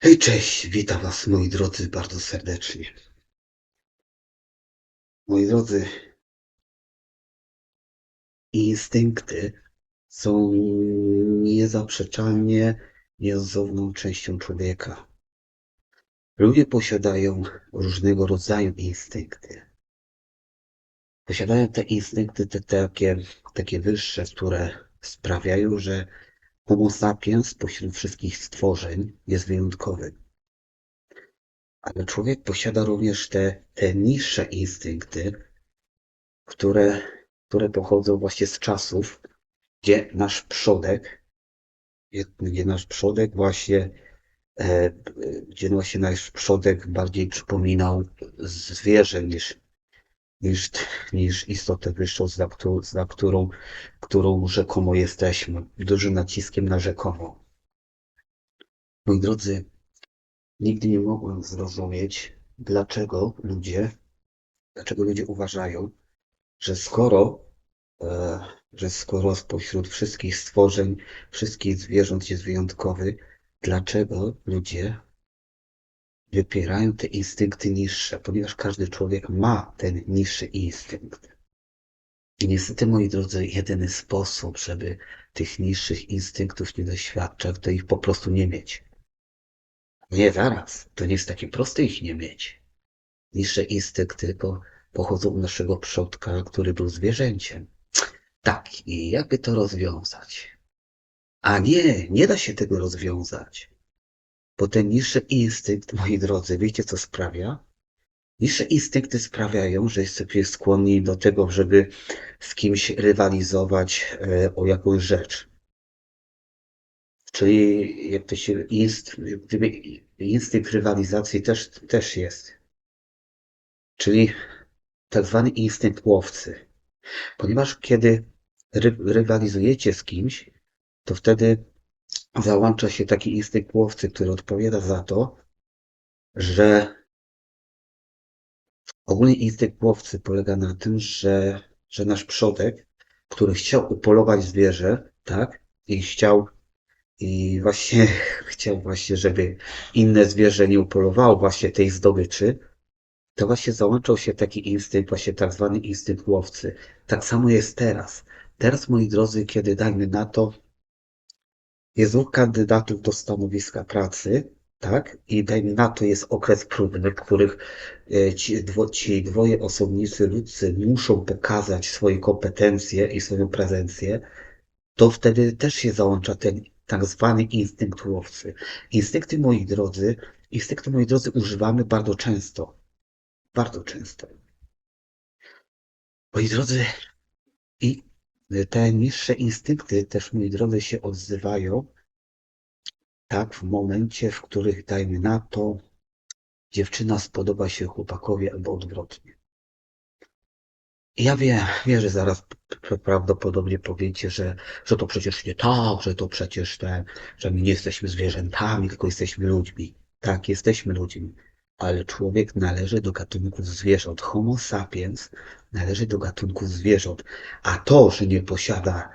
Hej, cześć, witam Was moi drodzy bardzo serdecznie. Moi drodzy, instynkty są niezaprzeczalnie nieodzowną częścią człowieka. Ludzie posiadają różnego rodzaju instynkty. Posiadają te instynkty, te takie, takie wyższe, które sprawiają, że Homo sapiens spośród wszystkich stworzeń jest wyjątkowy. Ale człowiek posiada również te, te niższe instynkty, które, które pochodzą właśnie z czasów, gdzie nasz przodek, gdzie nasz przodek właśnie, e, gdzie właśnie nasz przodek bardziej przypominał zwierzę niż, niż, niż istotę wyższą, za, którą, za którą, którą rzekomo jesteśmy. Dużym naciskiem na rzekomo. Moi drodzy, nigdy nie mogłem zrozumieć, dlaczego ludzie, dlaczego ludzie uważają, że skoro, e, że skoro spośród wszystkich stworzeń, wszystkich zwierząt jest wyjątkowy, dlaczego ludzie wypierają te instynkty niższe, ponieważ każdy człowiek ma ten niższy instynkt. I niestety, moi drodzy, jedyny sposób, żeby tych niższych instynktów nie doświadczać, to ich po prostu nie mieć. Nie, zaraz. To nie jest takie proste ich nie mieć. Niższe instynkty po, pochodzą od naszego przodka, który był zwierzęciem. Tak, i jakby to rozwiązać? A nie, nie da się tego rozwiązać. Bo ten niższy instynkt, moi drodzy, wiecie co sprawia? Niższe instynkty sprawiają, że jesteście skłonni do tego, żeby z kimś rywalizować e, o jakąś rzecz. Czyli jak to się inst, gdyby instynkt rywalizacji też, też jest. Czyli tak zwany instynkt łowcy. Ponieważ kiedy ry, rywalizujecie z kimś, to wtedy załącza się taki instynkt łowcy, który odpowiada za to, że ogólny instynkt łowcy polega na tym, że, że nasz przodek, który chciał upolować zwierzę, tak, i chciał i właśnie chciał właśnie, żeby inne zwierzę nie upolowało właśnie tej zdobyczy, to właśnie załączał się taki instynkt, właśnie tak zwany instynkt łowcy. Tak samo jest teraz. Teraz, moi drodzy, kiedy dajmy na to, jest dwóch kandydatów do stanowiska pracy, tak? I dajmy na to jest okres próbny, w których e, ci, dwo, ci dwoje osobnicy ludzcy muszą pokazać swoje kompetencje i swoją prezencję, to wtedy też się załącza ten tak zwany instynkt łowcy. Instynkty, moi drodzy, instynkty, moi drodzy, używamy bardzo często. Bardzo często. Moi drodzy, i te niższe instynkty też, moi drodzy, się odzywają tak w momencie, w których, dajmy na to, dziewczyna spodoba się chłopakowi albo odwrotnie. Ja wiem, wiem, że zaraz prawdopodobnie powiecie, że, że to przecież nie tak, że to przecież ten, że my nie jesteśmy zwierzętami, tylko jesteśmy ludźmi. Tak, jesteśmy ludźmi, ale człowiek należy do gatunków zwierząt. Homo sapiens należy do gatunków zwierząt. A to, że nie posiada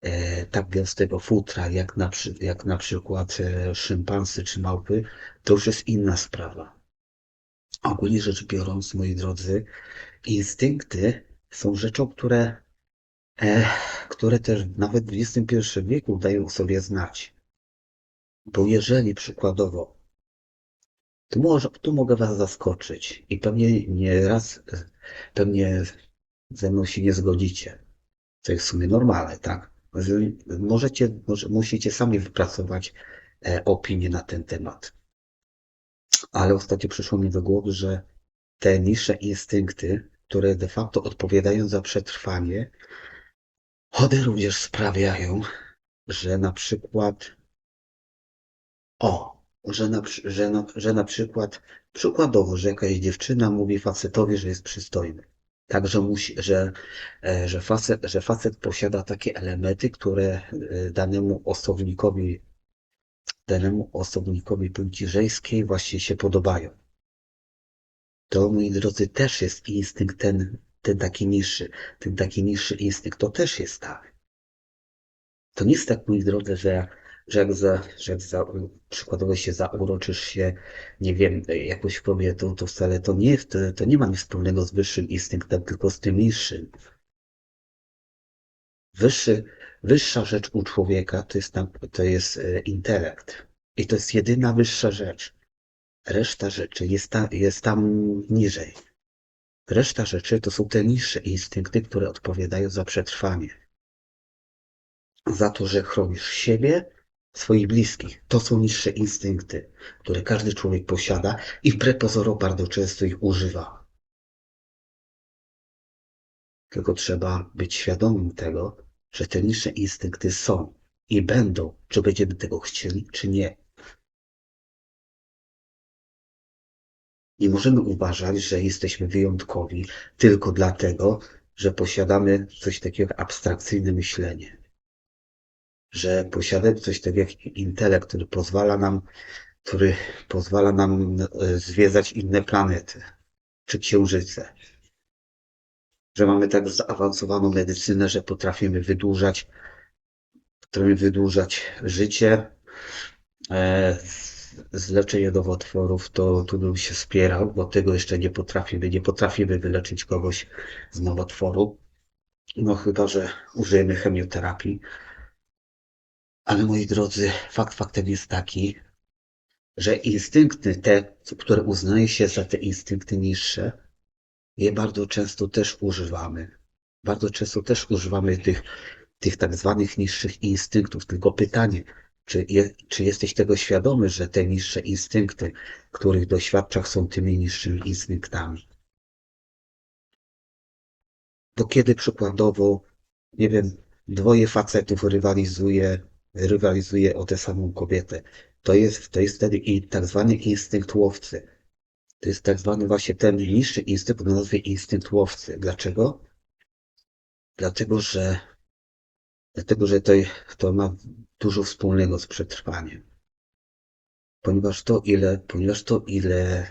e, tak gęstego futra, jak na, jak na przykład e, szympansy czy małpy, to już jest inna sprawa. Ogólnie rzecz biorąc, moi drodzy, instynkty są rzeczą, które, e, które też nawet w XXI wieku dają sobie znać. Bo jeżeli przykładowo, tu, może, tu mogę Was zaskoczyć i pewnie nie raz, pewnie ze mną się nie zgodzicie. To jest w sumie normalne, tak? Możecie, może, musicie sami wypracować e, opinię na ten temat. Ale ostatnio przyszło mi do głowy, że te niższe instynkty, które de facto odpowiadają za przetrwanie, one również sprawiają, że na przykład o, że na, że na, że na przykład przykładowo, że jakaś dziewczyna mówi facetowi, że jest przystojny. Także musi, że, e, że, facet, że facet posiada takie elementy, które e, danemu osobnikowi, danemu osobnikowi płci żeńskiej właśnie się podobają. To, moi drodzy, też jest instynkt ten, ten taki niższy, ten taki niższy instynkt, to też jest tak. To nie jest tak, moi drodzy, że, że jak, za, że jak za, przykładowo się zauroczysz się, nie wiem, jakąś kobietą, to wcale to nie, to, to nie ma nic wspólnego z wyższym instynktem, tylko z tym niższym. Wyższy, wyższa rzecz u człowieka to jest, tam, to jest e, intelekt. I to jest jedyna wyższa rzecz. Reszta rzeczy jest, ta, jest tam niżej. Reszta rzeczy to są te niższe instynkty, które odpowiadają za przetrwanie. Za to, że chronisz siebie, swoich bliskich. To są niższe instynkty, które każdy człowiek posiada i wbrew bardzo często ich używa. Tylko trzeba być świadomym tego, że te niższe instynkty są i będą, czy będziemy tego chcieli, czy nie. Nie możemy uważać, że jesteśmy wyjątkowi tylko dlatego, że posiadamy coś takiego jak abstrakcyjne myślenie. Że posiadamy coś takiego jak intelekt, który pozwala nam, który pozwala nam e, zwiedzać inne planety czy księżyce. Że mamy tak zaawansowaną medycynę, że potrafimy wydłużać, potrafimy wydłużać życie. E, z leczenia nowotworów, to tu bym się spierał, bo tego jeszcze nie potrafimy. Nie potrafimy wyleczyć kogoś z nowotworu. No chyba, że użyjemy chemioterapii. Ale moi drodzy, fakt faktem jest taki, że instynkty te, które uznaje się za te instynkty niższe, je bardzo często też używamy. Bardzo często też używamy tych, tych tak zwanych niższych instynktów. Tylko pytanie, czy, je, czy jesteś tego świadomy, że te niższe instynkty, których doświadczasz, są tymi niższymi instynktami? To kiedy przykładowo, nie wiem, dwoje facetów rywalizuje, rywalizuje o tę samą kobietę, to jest, to jest wtedy i tak zwany instynkt łowcy. To jest tak zwany właśnie ten niższy instynkt, o nazwie instynkt łowcy. Dlaczego? Dlatego, że Dlatego, że to, to ma dużo wspólnego z przetrwaniem. Ponieważ to ile, ponieważ to ile,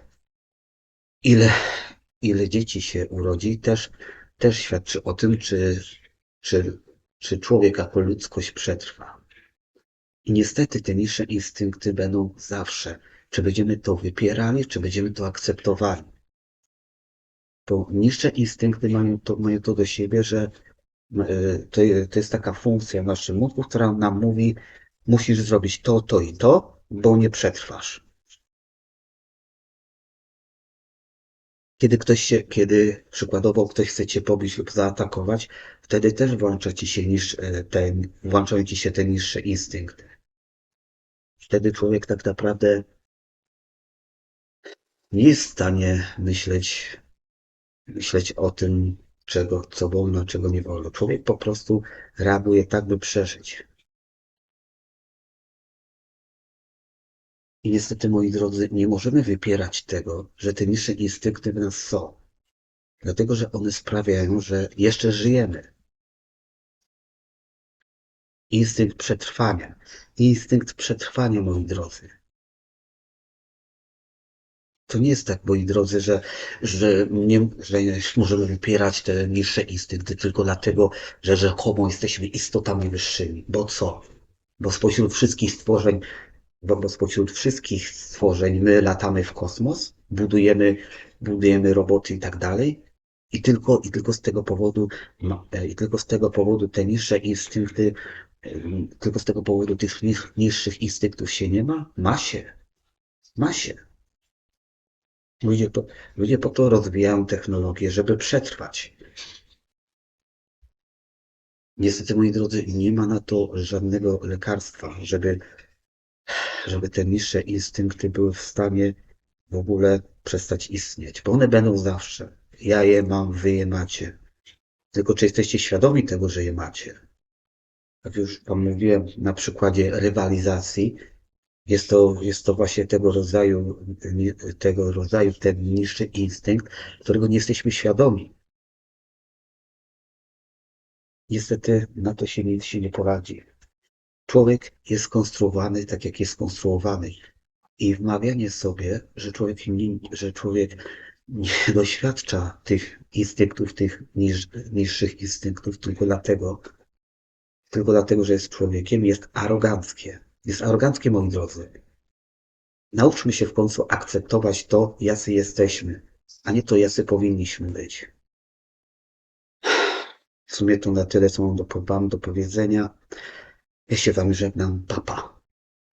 ile, ile dzieci się urodzi, też, też świadczy o tym, czy, czy, czy człowiek jako ludzkość przetrwa. I niestety te niższe instynkty będą zawsze. Czy będziemy to wypierali, czy będziemy to akceptowali. Bo niższe instynkty mają to, mają to do siebie, że E, to, to jest taka funkcja w naszym mózgu, która nam mówi, musisz zrobić to, to i to, bo nie przetrwasz. Kiedy ktoś się, kiedy przykładowo ktoś chce cię pobić lub zaatakować, wtedy też włącza ci się niż e, ten, włączają ci się te niższe instynkty. Wtedy człowiek tak naprawdę nie jest w stanie myśleć, myśleć o tym, czego, co wolno, czego nie wolno. Człowiek po prostu reaguje tak, by przeżyć. I niestety, moi drodzy, nie możemy wypierać tego, że te niższe instynkty w nas są. Dlatego, że one sprawiają, że jeszcze żyjemy. Instynkt przetrwania. Instynkt przetrwania, moi drodzy. To nie jest tak, moi drodzy, że, że, nie, że możemy wypierać te niższe instynkty tylko dlatego, że rzekomo jesteśmy istotami wyższymi. Bo co? Bo spośród wszystkich stworzeń, bo, bo spośród wszystkich stworzeń my latamy w kosmos, budujemy, budujemy roboty i tak dalej. I tylko, i tylko z tego powodu, e, i tylko z tego powodu te niższe instynkty, tylko z tego powodu tych niższych instynktów się nie ma? Ma się. Ma się. Ludzie po, ludzie po to rozwijają technologię, żeby przetrwać. Niestety, moi drodzy, nie ma na to żadnego lekarstwa, żeby, żeby te niższe instynkty były w stanie w ogóle przestać istnieć, bo one będą zawsze. Ja je mam, wy je macie. Tylko czy jesteście świadomi tego, że je macie? Jak już Wam mówiłem na przykładzie rywalizacji, jest to, jest to właśnie tego rodzaju, tego rodzaju ten niższy instynkt, którego nie jesteśmy świadomi. Niestety na to się nic się nie poradzi. Człowiek jest skonstruowany tak, jak jest skonstruowany. I wmawianie sobie, że człowiek, nie, że człowiek nie doświadcza tych instynktów, tych niż, niższych instynktów tylko dlatego, tylko dlatego, że jest człowiekiem, jest aroganckie Jest aroganckie, moi drodzy. Nauczmy się w końcu akceptować to, jacy jesteśmy, a nie to, jacy powinniśmy być. W sumie to na tyle, co mam do, wam do powiedzenia. Ja się wam żegnam. Papa.